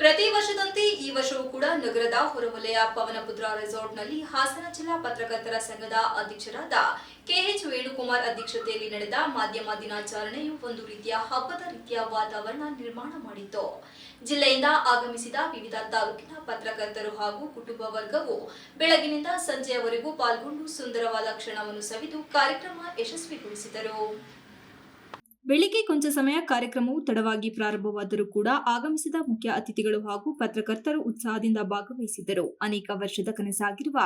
ಪ್ರತಿ ವರ್ಷದಂತೆ ಈ ವರ್ಷವೂ ಕೂಡ ನಗರದ ಹೊರವಲಯ ಪವನಪುತ್ರ ರೆಸಾರ್ಟ್ನಲ್ಲಿ ಹಾಸನ ಜಿಲ್ಲಾ ಪತ್ರಕರ್ತರ ಸಂಘದ ಅಧ್ಯಕ್ಷರಾದ ಕೆಎಚ್ ವೇಣುಕುಮಾರ್ ಅಧ್ಯಕ್ಷತೆಯಲ್ಲಿ ನಡೆದ ಮಾಧ್ಯಮ ದಿನಾಚರಣೆಯು ಒಂದು ರೀತಿಯ ಹಬ್ಬದ ರೀತಿಯ ವಾತಾವರಣ ನಿರ್ಮಾಣ ಮಾಡಿತ್ತು. ಜಿಲ್ಲೆಯಿಂದ ಆಗಮಿಸಿದ ವಿವಿಧ ತಾಲೂಕಿನ ಪತ್ರಕರ್ತರು ಹಾಗೂ ಕುಟುಂಬ ವರ್ಗವು ಬೆಳಗಿನಿಂದ ಸಂಜೆಯವರೆಗೂ ಪಾಲ್ಗೊಂಡು ಸುಂದರವಾದ ಕ್ಷಣವನ್ನು ಸವಿದು ಕಾರ್ಯಕ್ರಮ ಯಶಸ್ವಿಗೊಳಿಸಿದರು. ಬೆಳಿಗ್ಗೆ ಕೊಂಚ ಸಮಯ ಕಾರ್ಯಕ್ರಮವು ತಡವಾಗಿ ಪ್ರಾರಂಭವಾದರೂ ಕೂಡ ಆಗಮಿಸಿದ ಮುಖ್ಯ ಅತಿಥಿಗಳು ಹಾಗೂ ಪತ್ರಕರ್ತರು ಉತ್ಸಾಹದಿಂದ ಭಾಗವಹಿಸಿದ್ದರು. ಅನೇಕ ವರ್ಷದ ಕನಸಾಗಿರುವ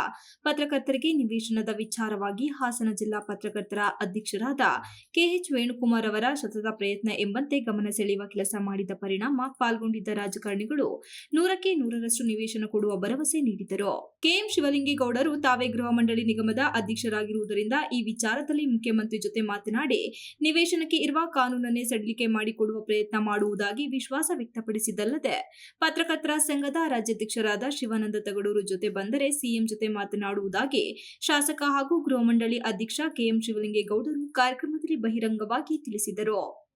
ಪತ್ರಕರ್ತರಿಗೆ ನಿವೇಶನದ ವಿಚಾರವಾಗಿ ಹಾಸನ ಜಿಲ್ಲಾ ಪತ್ರಕರ್ತರ ಅಧ್ಯಕ್ಷರಾದ ಕೆಎಚ್ ವೇಣುಕುಮಾರ್ ಅವರ ಸತತ ಪ್ರಯತ್ನ ಎಂಬಂತೆ ಗಮನ ಸೆಳೆಯುವ ಕೆಲಸ ಮಾಡಿದ ಪರಿಣಾಮ ಪಾಲ್ಗೊಂಡಿದ್ದ ರಾಜಕಾರಣಿಗಳು ನೂರಕ್ಕೆ ನೂರರಷ್ಟು ನಿವೇಶನ ಕೊಡುವ ಭರವಸೆ ನೀಡಿದರು ಕೆಎಂ ಶಿವಲಿಂಗೇಗೌಡರು ತಾವೇ ಗೃಹ ಮಂಡಳಿ ನಿಗಮದ ಅಧ್ಯಕ್ಷರಾಗಿರುವುದರಿಂದ ಈ ವಿಚಾರದಲ್ಲಿ ಮುಖ್ಯಮಂತ್ರಿ ಜೊತೆ ಮಾತನಾಡಿ, ನಿವೇಶನಕ್ಕೆ ಇರುವ ಕಾನೂನನ್ನೇ ಸಡಿಲಿಕೆ ಮಾಡಿಕೊಡುವ ಪ್ರಯತ್ನ ಮಾಡುವುದಾಗಿ ವಿಶ್ವಾಸ ವ್ಯಕ್ತಪಡಿಸಿದ್ದಲ್ಲದೆ, ಪತ್ರಕರ್ತರ ಸಂಘದ ರಾಜ್ಯಾಧ್ಯಕ್ಷರಾದ ಶಿವಾನಂದ ತಗಡೂರು ಜೊತೆ ಬಂದರೆ ಸಿಎಂ ಜೊತೆ ಮಾತನಾಡುವುದಾಗಿ ಶಾಸಕ ಹಾಗೂ ಗೃಹ ಮಂಡಳಿ ಅಧ್ಯಕ್ಷ ಕೆಎಂ ಶಿವಲಿಂಗೇಗೌಡರು ಕಾರ್ಯಕ್ರಮದಲ್ಲಿ ಬಹಿರಂಗವಾಗಿ ತಿಳಿಸಿದರು.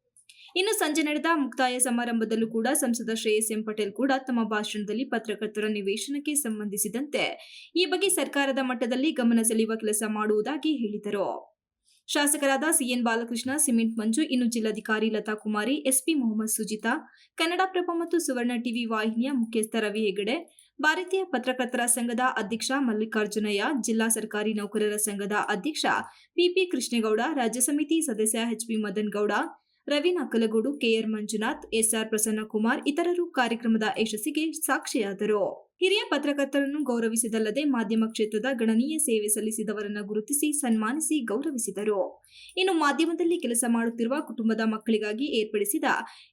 ಇನ್ನು ಸಂಜೆ ನಡೆದ ಮುಕ್ತಾಯ ಸಮಾರಂಭದಲ್ಲೂ ಕೂಡ ಸಂಸದ ಶ್ರೇಯಸ್ ಎಂ ಪಟೇಲ್ ಕೂಡ ತಮ್ಮ ಭಾಷಣದಲ್ಲಿ ಪತ್ರಕರ್ತರ ನಿವೇಶನಕ್ಕೆ ಸಂಬಂಧಿಸಿದಂತೆ ಈ ಬಗ್ಗೆ ಸರ್ಕಾರದ ಮಟ್ಟದಲ್ಲಿ ಗಮನ ಸೆಳೆಯುವ ಕೆಲಸ ಮಾಡುವುದಾಗಿ ಹೇಳಿದರು. ಶಾಸಕರಾದ ಸಿಎನ್ ಬಾಲಕೃಷ್ಣ, ಸಿಮೆಂಟ್ ಮಂಜು, ಇನ್ನು ಜಿಲ್ಲಾಧಿಕಾರಿ ಲತಾ ಕುಮಾರಿ ಎಸ್ಪಿ ಮೊಹಮ್ಮದ್ ಸುಜಿತಾ ಕನ್ನಡಪ್ರಭ ಮತ್ತು ಸುವರ್ಣ ಟಿವಿ ವಾಹಿನಿಯ ಮುಖ್ಯಸ್ಥ ರವಿ ಹೆಗಡೆ, ಭಾರತೀಯ ಪತ್ರಕರ್ತರ ಸಂಘದ ಅಧ್ಯಕ್ಷ ಮಲ್ಲಿಕಾರ್ಜುನಯ್ಯ, ಜಿಲ್ಲಾ ಸರ್ಕಾರಿ ನೌಕರರ ಸಂಘದ ಅಧ್ಯಕ್ಷ ಪಿಪಿ ಕೃಷ್ಣೇಗೌಡ, ರಾಜ್ಯ ಸಮಿತಿ ಸದಸ್ಯ HP Madan Gowda Ravi Nakalagudu KR Manjunath SR Prasannakumar, ಇತರರು ಕಾರ್ಯಕ್ರಮದ ಯಶಸ್ಸಿಗೆ ಸಾಕ್ಷಿಯಾದರು. ಹಿರಿಯ ಪತ್ರಕರ್ತರನ್ನು ಗೌರವಿಸಿದಲ್ಲದೆ ಮಾಧ್ಯಮ ಕ್ಷೇತ್ರದ ಗಣನೀಯ ಸೇವೆ ಸಲ್ಲಿಸಿದವರನ್ನು ಗುರುತಿಸಿ ಸನ್ಮಾನಿಸಿ ಗೌರವಿಸಿದರು. ಇನ್ನು ಮಾಧ್ಯಮದಲ್ಲಿ ಕೆಲಸ ಮಾಡುತ್ತಿರುವ ಕುಟುಂಬದ ಮಕ್ಕಳಿಗಾಗಿ ಏರ್ಪಡಿಸಿದ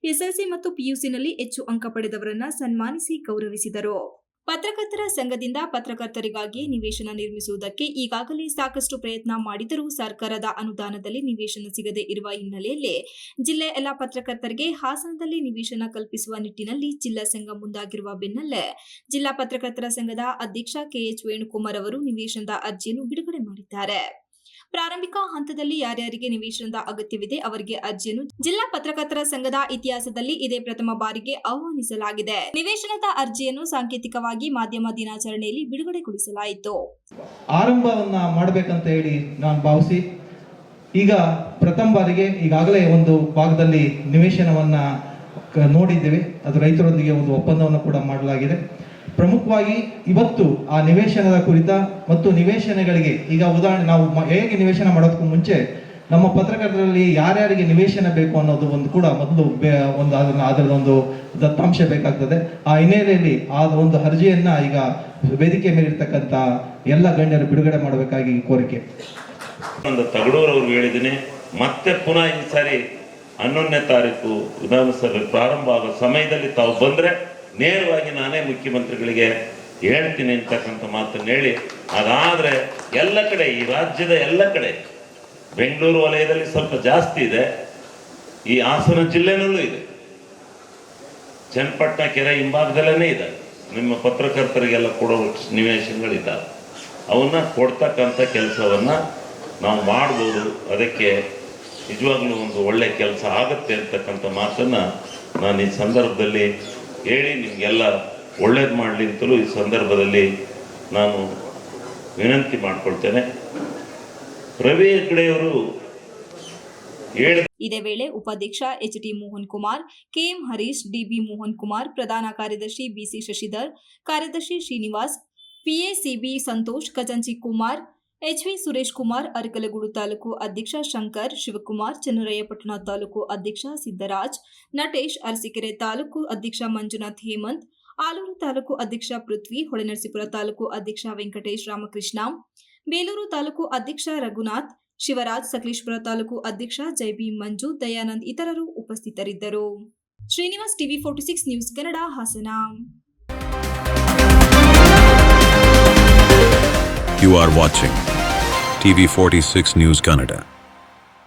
ಎಸ್ಎಲ್ಸಿ ಮತ್ತು ಪಿಯುಸಿನಲ್ಲಿ ಹೆಚ್ಚು ಅಂಕ ಪಡೆದವರನ್ನು ಸನ್ಮಾನಿಸಿ ಗೌರವಿಸಿದರು. ಪತ್ರಕರ್ತರ ಸಂಘದಿಂದ ಪತ್ರಕರ್ತರಿಗಾಗಿ ನಿವೇಶನ ನಿರ್ಮಿಸುವುದಕ್ಕೆ ಈಗಾಗಲೇ ಸಾಕಷ್ಟು ಪ್ರಯತ್ನ ಮಾಡಿದರೂ ಸರ್ಕಾರದ ಅನುದಾನದಲ್ಲಿ ನಿವೇಶನ ಸಿಗದೇ ಇರುವ ಹಿನ್ನೆಲೆಯಲ್ಲಿ ಜಿಲ್ಲೆ ಎಲ್ಲ ಪತ್ರಕರ್ತರಿಗೆ ಹಾಸನದಲ್ಲಿ ನಿವೇಶನ ಕಲ್ಪಿಸುವ ನಿಟ್ಟಿನಲ್ಲಿ ಜಿಲ್ಲಾ ಸಂಘ ಮುಂದಾಗಿರುವ ಬೆನ್ನಲ್ಲೇ ಜಿಲ್ಲಾ ಪತ್ರಕರ್ತರ ಸಂಘದ ಅಧ್ಯಕ್ಷ ಕೆಎಚ್ ವೇಣುಕುಮಾರ್ ಅವರು ನಿವೇಶನದ ಅರ್ಜಿಯನ್ನು ಬಿಡುಗಡೆ ಮಾಡಿದ್ದಾರೆ. ಪ್ರಾರಂಭಿಕ ಹಂತದಲ್ಲಿ ಯಾರ್ಯಾರಿಗೆ ನಿವೇಶನದ ಅಗತ್ಯವಿದೆ ಅವರಿಗೆ ಅರ್ಜಿಯನ್ನು ಜಿಲ್ಲಾ ಪತ್ರಕರ್ತರ ಸಂಘದ ಇತಿಹಾಸದಲ್ಲಿ ಇದೇ ಪ್ರಥಮ ಬಾರಿಗೆ ಆಹ್ವಾನಿಸಲಾಗಿದೆ. ನಿವೇಶನದ ಅರ್ಜಿಯನ್ನು ಸಾಂಕೇತಿಕವಾಗಿ ಮಾಧ್ಯಮ ದಿನಾಚರಣೆಯಲ್ಲಿ ಬಿಡುಗಡೆಗೊಳಿಸಲಾಯಿತು. ಆರಂಭವನ್ನ ಮಾಡಬೇಕಂತ ಹೇಳಿ ನಾನು ಭಾವಿಸಿ, ಈಗ ಪ್ರಥಮ ಬಾರಿಗೆ ಈಗಾಗಲೇ ಒಂದು ಭಾಗದಲ್ಲಿ ನಿವೇಶನವನ್ನ ನೋಡಿದ್ದೇವೆ. ಅದು ರೈತರೊಂದಿಗೆ ಒಂದು ಒಪ್ಪಂದವನ್ನು ಕೂಡ ಮಾಡಲಾಗಿದೆ. ಪ್ರಮುಖವಾಗಿ ಇವತ್ತು ಆ ನಿವೇಶನದ ಕುರಿತ ಮತ್ತು ನಿವೇಶನಗಳಿಗೆ ಈಗ ಉದಾಹರಣೆ, ನಾವು ಹೇಗೆ ನಿವೇಶನ ಮಾಡೋದಕ್ಕೂ ಮುಂಚೆ ನಮ್ಮ ಪತ್ರಕರ್ತರಲ್ಲಿ ಯಾರ್ಯಾರಿಗೆ ನಿವೇಶನ ಬೇಕು ಅನ್ನೋದು ಒಂದು ಕೂಡ ಮೊದಲು ಒಂದು ಅದನ್ನ, ಅದರದೊಂದು ದತ್ತಾಂಶ ಬೇಕಾಗ್ತದೆ. ಆ ಹಿನ್ನೆಲೆಯಲ್ಲಿ ಆ ಒಂದು ಅರ್ಜಿಯನ್ನ ಈಗ ವೇದಿಕೆ ಮೇಲಿರ್ತಕ್ಕಂಥ ಎಲ್ಲ ಗಣ್ಯರು ಬಿಡುಗಡೆ ಮಾಡಬೇಕಾಗಿ ಕೋರಿಕೆ. ಒಂದು ತಗಡೂರವ್ರಿಗೆ ಹೇಳಿದ್ದೀನಿ, ಮತ್ತೆ ಪುನಃ ಈ ಸಾರಿ ಹನ್ನೊಂದನೇ ತಾರೀಕು ವಿಧಾನಸಭೆ ಪ್ರಾರಂಭ ಆಗೋ ಸಮಯದಲ್ಲಿ ತಾವು ಬಂದರೆ ನೇರವಾಗಿ ನಾನೇ ಮುಖ್ಯಮಂತ್ರಿಗಳಿಗೆ ಹೇಳ್ತೀನಿ ಅಂತಕ್ಕಂಥ ಮಾತನ್ನು ಹೇಳಿ. ಅದಾದರೆ ಎಲ್ಲ ಕಡೆ, ಈ ರಾಜ್ಯದ ಎಲ್ಲ ಕಡೆ, ಬೆಂಗಳೂರು ವಲಯದಲ್ಲಿ ಸ್ವಲ್ಪ ಜಾಸ್ತಿ ಇದೆ. ಈ ಹಾಸನ ಜಿಲ್ಲೆನಲ್ಲೂ ಇದೆ. ಚನ್ನಪಟ್ಟಣ, ಕೆರೆ ಹಿಂಭಾಗದಲ್ಲೇ ಇದೆ. ನಿಮ್ಮ ಪತ್ರಕರ್ತರಿಗೆಲ್ಲ ಕೊಡೋ ನಿವೇಶನಗಳಿದ್ದಾವೆ. ಅವನ್ನ ಕೊಡ್ತಕ್ಕಂಥ ಕೆಲಸವನ್ನ ನಾವು ಮಾಡ್ಬೋದು. ಅದಕ್ಕೆ ನಿಜವಾಗ್ಲೂ ಒಂದು ಒಳ್ಳೆ ಕೆಲಸ ಆಗುತ್ತೆ ಅಂತಕ್ಕಂಥ ಮಾತನ್ನು ನಾನು ಈ ಸಂದರ್ಭದಲ್ಲಿ ಹೇಳಿ ನಿಮಗೆಲ್ಲ ಒಳ್ಳೇದು ಮಾಡಲಿ ಅಂತಲೂ ಈ ಸಂದರ್ಭದಲ್ಲಿ ನಾನು ವಿನಂತಿ ಮಾಡಿಕೊಳ್ತೇನೆ. ರವಿ ಹೆಗ್ಡೆಯವರು ಇದೇ ವೇಳೆ ಉಪಾಧ್ಯಕ್ಷ H T Mohan Kumar, KM Harish, DB Mohan Kumar, ಪ್ರಧಾನ ಕಾರ್ಯದರ್ಶಿ ಬಿಸಿ ಶಶಿಧರ್, ಕಾರ್ಯದರ್ಶಿ ಶ್ರೀನಿವಾಸ್ ಪಿಎಸಿಬಿ ಸಂತೋಷ್, ಖಜಂಚಿ ಕುಮಾರ್ ಎಚ್ವಿ ಸುರೇಶ್ ಕುಮಾರ್ ಅರಕಲಗೂಡು ತಾಲೂಕು ಅಧ್ಯಕ್ಷ ಶಂಕರ್, ಶಿವಕುಮಾರ್, ಚನ್ನರಾಯಪಟ್ಟಣ ತಾಲೂಕು ಅಧ್ಯಕ್ಷ ಸಿದ್ದರಾಜ್, ನಟೇಶ್ ಅರಸಿಕೆರೆ ತಾಲೂಕು ಅಧ್ಯಕ್ಷ ಮಂಜುನಾಥ್ ಹೇಮಂತ್, ಆಲೂರು ತಾಲೂಕು ಅಧ್ಯಕ್ಷ ಪೃಥ್ವಿ, ಹೊಳೆನರಸೀಪುರ ತಾಲೂಕು ಅಧ್ಯಕ್ಷ ವೆಂಕಟೇಶ್ ರಾಮಕೃಷ್ಣ, ಬೇಲೂರು ತಾಲೂಕು ಅಧ್ಯಕ್ಷ ರಘುನಾಥ್, ಶಿವರಾಜ್ ಸಕಲೇಶ್ಪುರ ತಾಲೂಕು ಅಧ್ಯಕ್ಷ ಜೈಬಿ ಮಂಜು ದಯಾನಂದ್ ಇತರರು ಉಪಸ್ಥಿತರಿದ್ದರು. Srinivas TV forty six news, Kannada Hassan. You are TV 46 News Canada.